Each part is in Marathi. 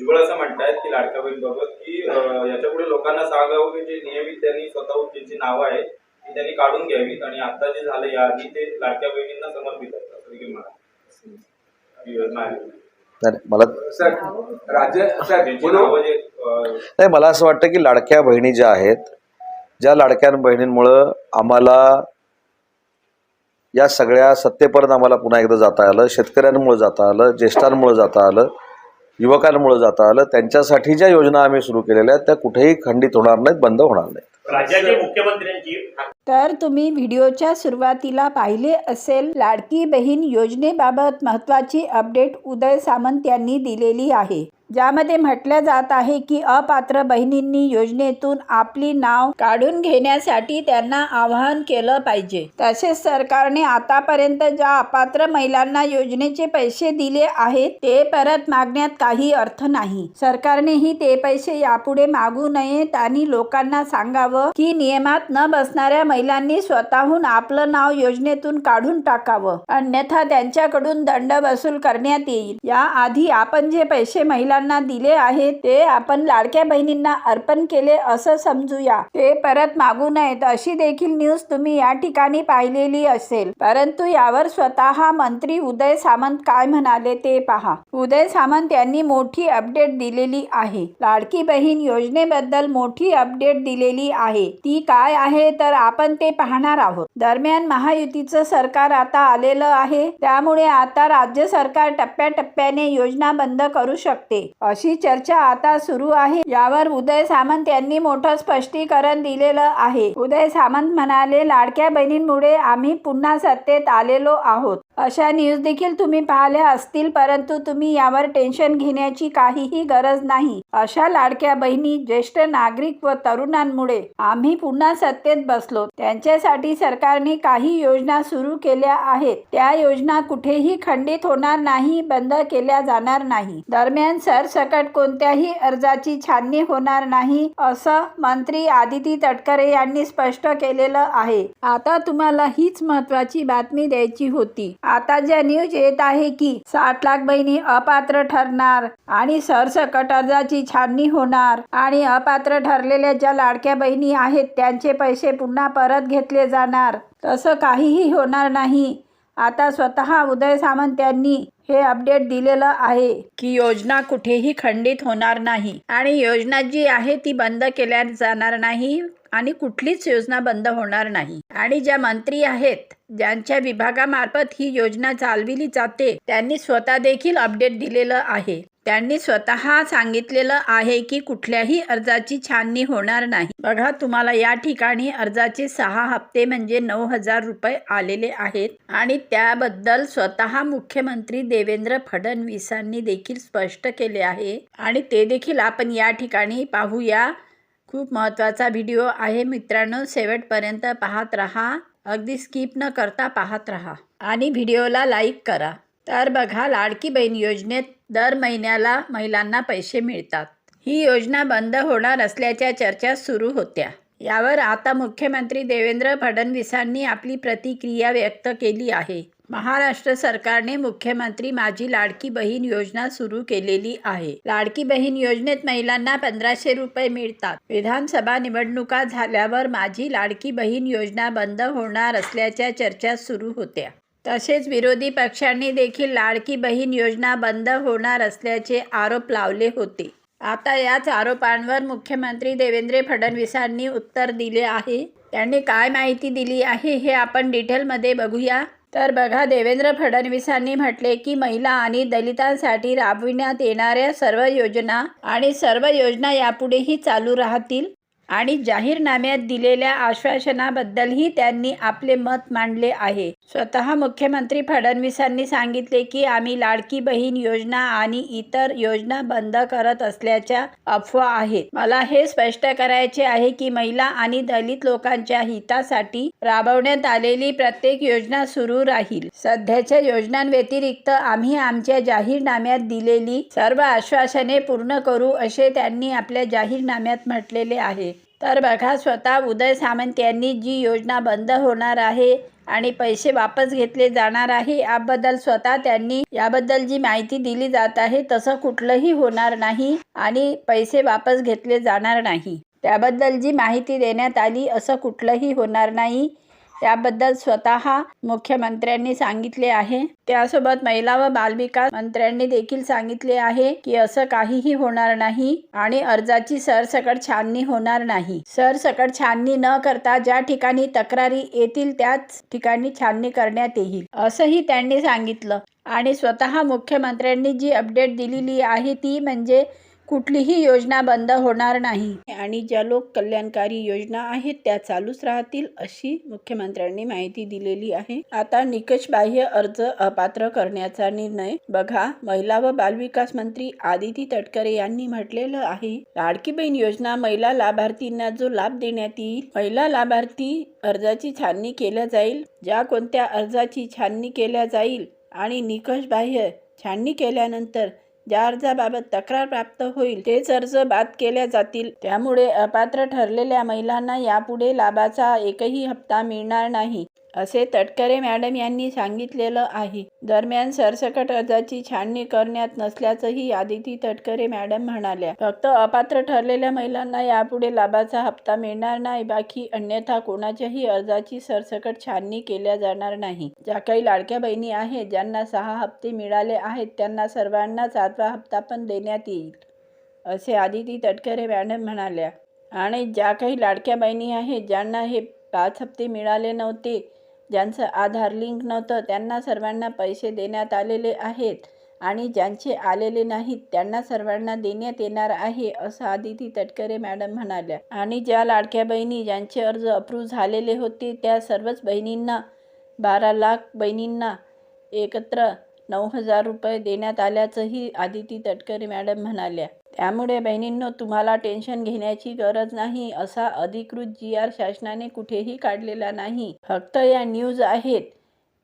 भुजबळ असं म्हणतायत की लाडक्या बहिणीबाबत की अं, याच्यापुढे लोकांना सांगावं की जे नियमित त्यांनी स्वतःहून ज्यांची नावं आहेत ती त्यांनी काढून घ्यावीत आणि आता जे झालं याआधी ते लाडक्या बहिणींना समर्पित आहेत असं देखील ही योजना आहे. मला त्यांची अं, नाही मला असं वाटतं की लाडक्या बहिणी ज्या आहेत ज्या लाडक्या बहिणींमुळं आम्हाला या सगळ्या सत्तेपर्यंत आम्हाला पुन्हा एकदा जाता आलं शेतकऱ्यांमुळे जाता आलं ज्येष्ठांमुळे जाता आलं युवकांमुळे जाता आलं. त्यांच्यासाठी ज्या योजना आम्ही सुरू केलेल्या आहेत त्या कुठेही खंडित होणार नाहीत बंद होणार नाहीत. राज्याचे मुख्यमंत्र्यांची तर तुम्ही व्हिडिओच्या सुरुवातीला पाहिले असेल लाडकी बहीण योजनेबाबत महत्त्वाची अपडेट उदय सामंत यांनी दिलेली आहे. ज्यामध्ये म्हटलं जात आहे की अपात्र बहिणींनी योजनेतून आपली नाव काढून घेण्यासाठी त्यांना आवाहन केलं पाहिजे. तसेच सरकारने आतापर्यंत ज्या अपात्र महिलांना योजनेचे पैसे दिले आहेत ते परत मागण्यात काही अर्थ नाही. सरकारनेही ते पैसे यापुढे मागू नयेत आणि लोकांना सांगावं की नियमात न बसणाऱ्या महिलांनी स्वतःहून आपलं नाव योजनेतून काढून टाकावं. अन्यथा त्यांच्याकडून दंड वसूल करण्यात येईल. याआधी आपण जे पैसे महिला मुलांना दिले आहे ते आपण लाडक्या बहिणींना अर्पण केले असं समजूया. ते परत मागू नयेत अशी देखील न्यूज तुम्ही या ठिकाणी पाहिलेली असेल. परंतु यावर स्वतः मंत्री उदय सामंत काय म्हणाले ते पहा. उदय सामंत यांनी मोठी अपडेट दिलेली आहे. लाडकी बहीण योजनेबद्दल मोठी अपडेट दिलेली आहे. ती काय आहे तर आपण ते पाहणार आहोत. दरम्यान महायुतीचं सरकार आता आलेलं आहे. त्यामुळे आता राज्य सरकार टप्प्याटप्प्याने योजना बंद करू शकते. अशी चर्चा आता सुरू आहे. यावर उदय सामंत यांनी मोठं स्पष्टीकरण दिलेलं आहे. उदय सामंत म्हणाले लाडक्या बहिणींमुळे आम्ही पुन्हा सत्तेत आलेलो आहोत. अशा न्यूज देखील तुम्ही पाहिल्या असतील परंतु तुम्ही यावर टेन्शन घेण्याची काहीही गरज नाही. अशा लाडक्या बहिणी ज्येष्ठ नागरिक व तरुणांमुळे आम्ही पुन्हा सत्तेत बसलो. त्यांच्यासाठी सरकारने काही योजना सुरू केल्या आहेत. त्या योजना कुठेही खंडित होणार नाही बंद केल्या जाणार नाही. दरम्यान सरसकट कोणत्याही अर्जाची छाननी होणार नाही असं मंत्री आदिती तटकरे यांनी स्पष्ट केलेलं आहे. आता तुम्हाला हीच महत्वाची बातमी द्यायची होती. आता ज्या न्यूज येत आहे की साठ लाख बहिणी अपात्र ठरणार आणि सरसकट अर्जाची छाननी होणार आणि अपात्र ठरलेल्या ज्या लाडक्या बहिणी आहेत त्यांचे पैसे पुन्हा परत घेतले जाणार. तसं काहीही होणार नाही. आता स्वतः उदय सामंत यांनी हे अपडेट दिलेलं आहे की योजना कुठेही खंडित होणार नाही आणि योजना जी आहे ती बंद केल्या जाणार नाही. आणि कुठलीच योजना बंद होणार नाही. आणि ज्या मंत्री आहेत ज्यांच्या विभागामार्फत ही योजना चालविली जाते त्यांनी स्वतः देखील अपडेट दिलेलं आहे. त्यांनी स्वतः सांगितलेलं आहे की कुठल्याही अर्जाची छाननी होणार नाही. बघा तुम्हाला या ठिकाणी अर्जाचे सहा हप्ते म्हणजे नऊ हजार रुपये आलेले आहेत. आणि त्याबद्दल स्वतः मुख्यमंत्री देवेंद्र फडणवीसांनी देखील स्पष्ट केले आहे. आणि ते देखील आपण या ठिकाणी पाहूया. खूप महत्त्वाचा व्हिडिओ आहे. मित्रांनो शेवटपर्यंत पाहत राहा. अगदी स्किप न करता पाहत राहा. आणि व्हिडिओला लाईक करा. तर बघा लाडकी बहीण योजनेत दर महिन्याला महिलांना पैसे मिळतात. ही योजना बंद होणार असल्याच्या चर्चा सुरू होत्या. यावर आता मुख्यमंत्री देवेंद्र फडणवीसांनी आपली प्रतिक्रिया व्यक्त केली आहे. महाराष्ट्र सरकारने मुख्यमंत्री माझी लाडकी बहीण योजना सुरू केलेली आहे. लाडकी बहीण योजनेत महिलांना पंधराशे रुपये मिळतात. विधानसभा निवडणुका झाल्यावर माझी लाडकी बहीण योजना बंद होणार असल्याच्या चर्चा सुरू होत्या. तसेच विरोधी पक्षांनी देखील लाडकी बहीण योजना बंद होणार असल्याचे आरोप लावले होते. आता याच आरोपांवर मुख्यमंत्री देवेंद्र फडणवीसांनी उत्तर दिले आहे. त्यांनी काय माहिती दिली आहे हे आपण डिटेलमध्ये बघूया. तर बघा देवेंद्र फडणवीसांनी म्हटले की महिला आणि दलितांसाठी राबविण्यात येणाऱ्या सर्व योजना आणि सर्व योजना यापुढेही चालू राहतील आणि जाहीरनाम्यात दिलेल्या आश्वासनाबद्दलही त्यांनी आपले मत मांडले आहे. स्वतः मुख्यमंत्री फडणवीसांनी सांगितले की आम्ही लाडकी बहीण योजना आणि इतर योजना बंद करत असल्याच्या अफवा आहेत. मला हे स्पष्ट करायचे आहे की महिला आणि दलित लोकांच्या हितासाठी राबवण्यात आलेली प्रत्येक योजना सुरू राहील. सध्याच्या योजनांव्यतिरिक्त आम्ही आमच्या जाहीरनाम्यात दिलेली सर्व आश्वासने पूर्ण करू असे त्यांनी आपल्या जाहीरनाम्यात म्हटलेले आहे. तर बघा स्वतः उदय सामंत यांनी जी योजना बंद होणार आहे आणि पैसे वापस घेतले जाणार आहे. याबद्दल स्वतः त्यांनी याबद्दल जी माहिती दिली जात आहे तसं कुठलंही होणार नाही आणि पैसे वापस घेतले जाणार नाही. त्याबद्दल जी माहिती देण्यात आली असं कुठलंही होणार नाही. याबद्दल स्वतः मुख्यमंत्र्यांनी सांगितले आहे. त्यासोबत महिला व बालविकास मंत्र्यांनी देखील सांगितले आहे की असं काहीही होणार नाही आणि अर्जाची सरसकट छाननी होणार नाही. सरसकट छाननी न करता ज्या ठिकाणी तक्रारी येतील त्याच ठिकाणी छाननी करण्यात येईल असंही त्यांनी सांगितलं. आणि स्वतः मुख्यमंत्र्यांनी जी अपडेट दिलेली आहे ती म्हणजे कुठलीही योजना बंद होणार नाही. आणि ज्या लोक कल्याणकारी योजना आहेत त्या चालूच राहतील अशी मुख्यमंत्र्यांनी माहिती दिलेली आहे. आता निकष बाह्य अर्ज अपात्र करण्याचा निर्णय बघा. महिला व बालविकास मंत्री आदिती तटकरे यांनी म्हटलेलं आहे लाडकी बहीण योजना महिला लाभार्थींना जो लाभ देण्यात येईल महिला लाभार्थी अर्जाची छाननी केल्या जाईल. ज्या कोणत्या अर्जाची छाननी केल्या जाईल आणि निकष बाह्य छाननी केल्यानंतर ज्या अर्जाबाबत तक्रार प्राप्त होईल तेच अर्ज बाद केल्या जातील. त्यामुळे अपात्र ठरलेल्या महिलांना यापुढे लाभाचा एकही हप्ता मिळणार नाही. असे तटकरे मॅडम यांनी सांगितलेलं आहे. दरम्यान सरसकट अर्जाची छाननी करण्यात नसल्याचंही आदिती तटकरे मॅडम म्हणाल्या. फक्त अपात्र ठरलेल्या महिलांना यापुढे लाभाचा हप्ता मिळणार नाही बाकी अन्यथा कोणाच्याही अर्जाची सरसकट छाननी केल्या जाणार नाही. ज्या काही लाडक्या बहिणी आहेत ज्यांना सहा हप्ते मिळाले आहेत त्यांना सर्वांना सातवा हप्ता पण देण्यात येईल असे आदिती तटकरे मॅडम म्हणाल्या. आणि ज्या काही लाडक्या बहिणी आहेत ज्यांना हे पाच हप्ते मिळाले नव्हते ज्यांचं आधार लिंक नव्हतं त्यांना सर्वांना पैसे देण्यात आलेले आहेत आणि ज्यांचे आलेले नाहीत त्यांना सर्वांना देण्यात येणार आहे असं आदिती तटकरे मॅडम म्हणाल्या. आणि ज्या लाडक्या बहिणी ज्यांचे अर्ज अप्रूव्ह झालेले होते त्या सर्वच बहिणींना बारा लाख बहिणींना एकत्र नऊ हजार रुपये देण्यात आल्याचंही आदिती तटकरे मॅडम म्हणाल्या. त्यामुळे बहिणींनो तुम्हाला टेन्शन घेण्याची गरज नाही. असा अधिकृत जी आर शासनाने कुठेही काढलेला नाही. फक्त या न्यूज आहेत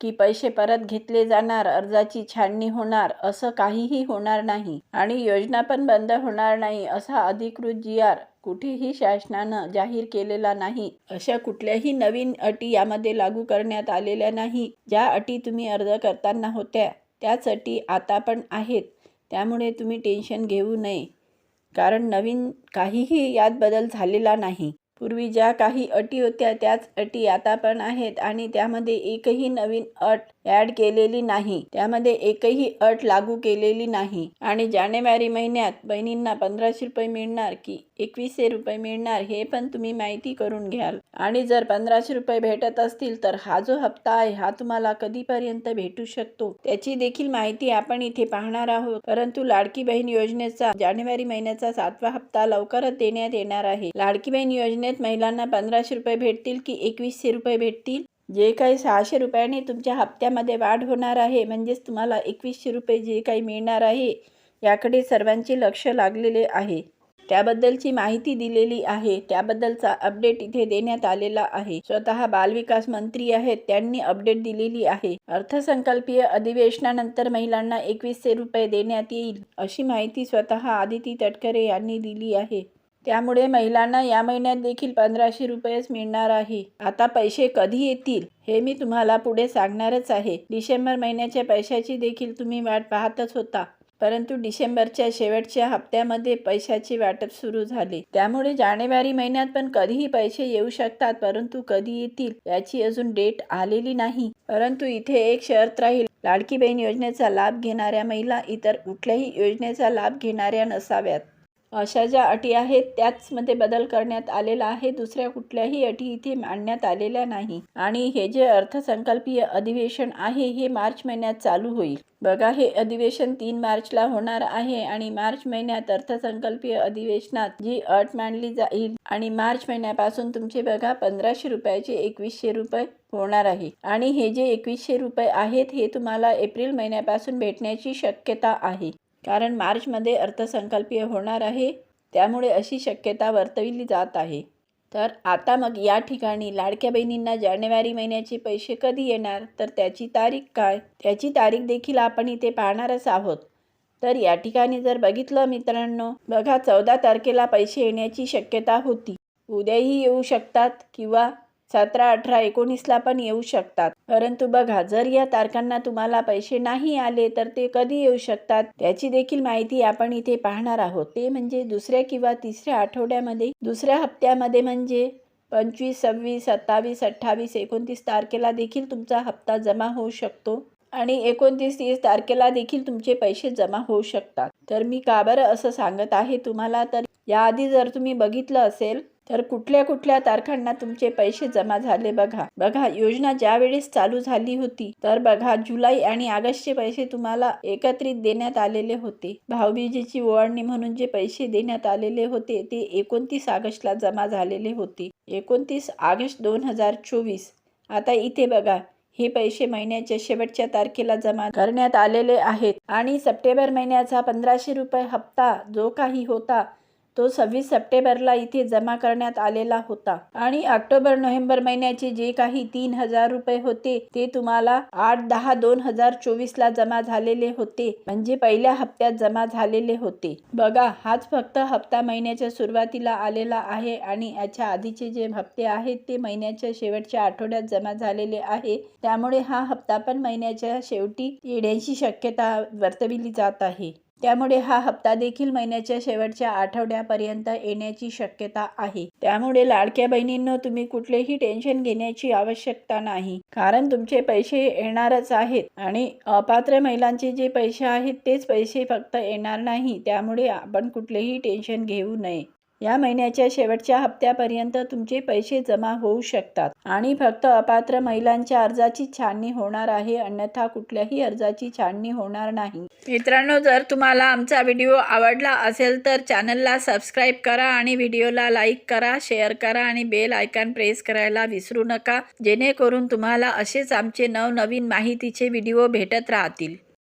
की पैसे परत घेतले जाणार अर्जाची छाननी होणार असं काहीही होणार नाही. आणि योजना पण बंद होणार नाही असा अधिकृत जी आर कुठेही शासनानं जाहीर केलेला नाही. अशा कुठल्याही नवीन अटी यामध्ये लागू करण्यात आलेल्या नाही. ज्या अटी तुम्ही अर्ज करताना होत्या त्याच अटी आता पण आहेत. त्यामुळे तुम्ही टेन्शन घेऊ नये. कारण नवीन काहीही यात बदल झालेला नाही. पूर्वी ज्या काही अटी होत्या त्याच अटी आता पण आहेत आणि त्यामध्ये एकही नवीन अट ॲड केलेली नाही. त्यामध्ये एकही अट लागू केलेली नाही. आणि जानेवारी महिन्यात बहिणींना पंधराशे रुपये मिळणार की एकवीसशे रुपये मिळणार हे पण तुम्ही माहिती करून घ्याल. आणि जर पंधराशे रुपये भेटत असतील तर हा जो हप्ता आहे हा तुम्हाला कधीपर्यंत भेटू शकतो? त्याची देखील माहिती आपण इथे पाहणार आहोत. परंतु लाडकी बहीण योजनेचा जानेवारी महिन्याचा सातवा हप्ता लवकरच देण्यात येणार आहे. लाडकी बहीण योजनेत महिलांना पंधराशे रुपये भेटतील की एकवीसशे रुपये भेटतील? जे काही सहाशे रुपयाने तुमच्या हप्त्यामध्ये वाढ होणार आहे म्हणजेच तुम्हाला एकवीसशे रुपये जे काही मिळणार आहे याकडे सर्वांचे लक्ष लागलेले आहे. त्याबद्दलची माहिती दिलेली आहे. त्याबद्दलचा अपडेट इथे देण्यात आलेला आहे. स्वतः बालविकास मंत्री आहेत त्यांनी अपडेट दिलेली आहे. अर्थसंकल्पीय अधिवेशनानंतर महिलांना एकवीसशे रुपये देण्यात येईल अशी माहिती स्वतः आदिती तटकरे यांनी दिली आहे. त्यामुळे महिलांना या महिन्यात देखील पंधराशे रुपयेच मिळणार आहे. आता पैसे कधी येतील हे मी तुम्हाला पुढे सांगणारच आहे. डिसेंबर महिन्याच्या पैशाची देखील तुम्ही वाट पाहतच होता. परंतु डिसेंबरच्या शेवटच्या हप्त्यामध्ये पैशाचे वाटप सुरू झाले. त्यामुळे जानेवारी महिन्यात पण कधीही पैसे येऊ शकतात परंतु कधी येतील याची अजून डेट आलेली नाही. परंतु इथे एक शर्त राहील. लाडकी बहीण योजनेचा लाभ घेणाऱ्या महिला इतर कुठल्याही योजनेचा लाभ घेणाऱ्या नसाव्यात. अशा ज्या अटी आहेत त्याचमध्ये बदल करण्यात आलेला आहे. दुसऱ्या कुठल्याही अटी इथे मांडण्यात आलेल्या नाही. आणि हे जे अर्थसंकल्पीय अधिवेशन आहे हे मार्च महिन्यात चालू होईल. बघा हे अधिवेशन तीन मार्चला होणार आहे आणि मार्च महिन्यात अर्थसंकल्पीय अधिवेशनात जी अट मांडली जाईल आणि मार्च महिन्यापासून तुमचे बघा पंधराशे रुपयाचे एकवीसशे रुपये होणार आहे. आणि हे जे एकवीसशे रुपये आहेत हे तुम्हाला एप्रिल महिन्यापासून भेटण्याची शक्यता आहे. कारण मार्चमध्ये अर्थसंकल्पीय होणार आहे त्यामुळे अशी शक्यता वर्तविली जात आहे. तर आता मग या ठिकाणी लाडक्या बहिणींना जानेवारी महिन्याचे पैसे कधी येणार? तर त्याची तारीख काय? त्याची तारीख देखील आपण इथे पाहणारच आहोत. तर या ठिकाणी जर बघितलं मित्रांनो बघा चौदा तारखेला पैसे येण्याची शक्यता होती. उद्याही येऊ शकतात किंवा सतरा अठरा एकोणीसला पण येऊ शकतात. परंतु बघा जर या तारखांना तुम्हाला पैसे नाही आले तर ते कधी येऊ शकतात? त्याची देखील माहिती आपण इथे पाहणार आहोत. ते म्हणजे दुसऱ्या किंवा तिसऱ्या आठवड्यामध्ये दुसऱ्या हप्त्यामध्ये म्हणजे पंचवीस सव्वीस सत्तावीस अठ्ठावीस एकोणतीस तारखेला देखील तुमचा हप्ता जमा होऊ शकतो आणि एकोणतीस तीस तारखेला देखील तुमचे पैसे जमा होऊ शकतात. तर मी का बरं असं सांगत आहे तुम्हाला? तर याआधी जर तुम्ही बघितलं असेल तर कुठल्या कुठल्या तारखांना तुमचे पैसे जमा झाले बघा. बघा योजना ज्या वेळेस चालू झाली होती तर बघा जुलै आणि ऑगस्टचे पैसे तुम्हाला एकत्रित देण्यात आलेले होते. भाऊबीजेची ओवाळणी म्हणून जे पैसे देण्यात आलेले होते ते एकोणतीस ऑगस्टला जमा झालेले होते. एकोणतीस ऑगस्ट दोन हजार चोवीस. आता इथे बघा हे पैसे महिन्याच्या शेवटच्या तारखेला जमा करण्यात आलेले आहेत. आणि सप्टेंबर महिन्याचा पंधराशे रुपये हप्ता जो काही होता तो सव्वीस सप्टेंबरला इथे जमा करण्यात आलेला होता. आणि ऑक्टोबर नोव्हेंबर महिन्याचे जे काही तीन हजार रुपये होते ते तुम्हाला आठ दहा दोन हजार चोवीसला जमा झालेले होते. म्हणजे पहिल्या हप्त्यात जमा झालेले होते. बघा हाच फक्त हप्ता महिन्याच्या सुरुवातीला आलेला आहे आणि याच्या आधीचे जे हप्ते आहेत ते महिन्याच्या शेवटच्या आठवड्यात जमा झालेले आहे. त्यामुळे हा हप्ता पण महिन्याच्या शेवटी येण्याची शक्यता वर्तविली जात आहे. त्यामुळे हा हप्ता देखील महिन्याच्या शेवटच्या आठवड्यापर्यंत येण्याची शक्यता आहे. त्यामुळे लाडक्या बहिणींनो तुम्ही कुठलेही टेन्शन घेण्याची आवश्यकता नाही. कारण तुमचे पैसे येणारच आहेत आणि अपात्र महिलांचे जे पैसे आहेत तेच पैसे फक्त येणार नाही. त्यामुळे आपण कुठलेही टेन्शन घेऊ नये. या महिन्याच्या शेवटच्या हप्त्यापर्यंत तुमचे पैसे जमा होऊ शकतात. आणि फक्त अपात्र महिलांच्या अर्जाची छाननी होणार आहे अन्यथा कुठल्याही अर्जाची छाननी होणार नाही. मित्रांनो जर तुम्हाला आमचा व्हिडिओ आवडला असेल तर चॅनलला सबस्क्राईब करा आणि व्हिडिओला लाईक करा शेअर करा आणि बेल आयकॉन प्रेस करायला विसरू नका. जेणेकरून तुम्हाला असेच आमचे नवनवीन माहितीचे व्हिडिओ भेटत राहतील.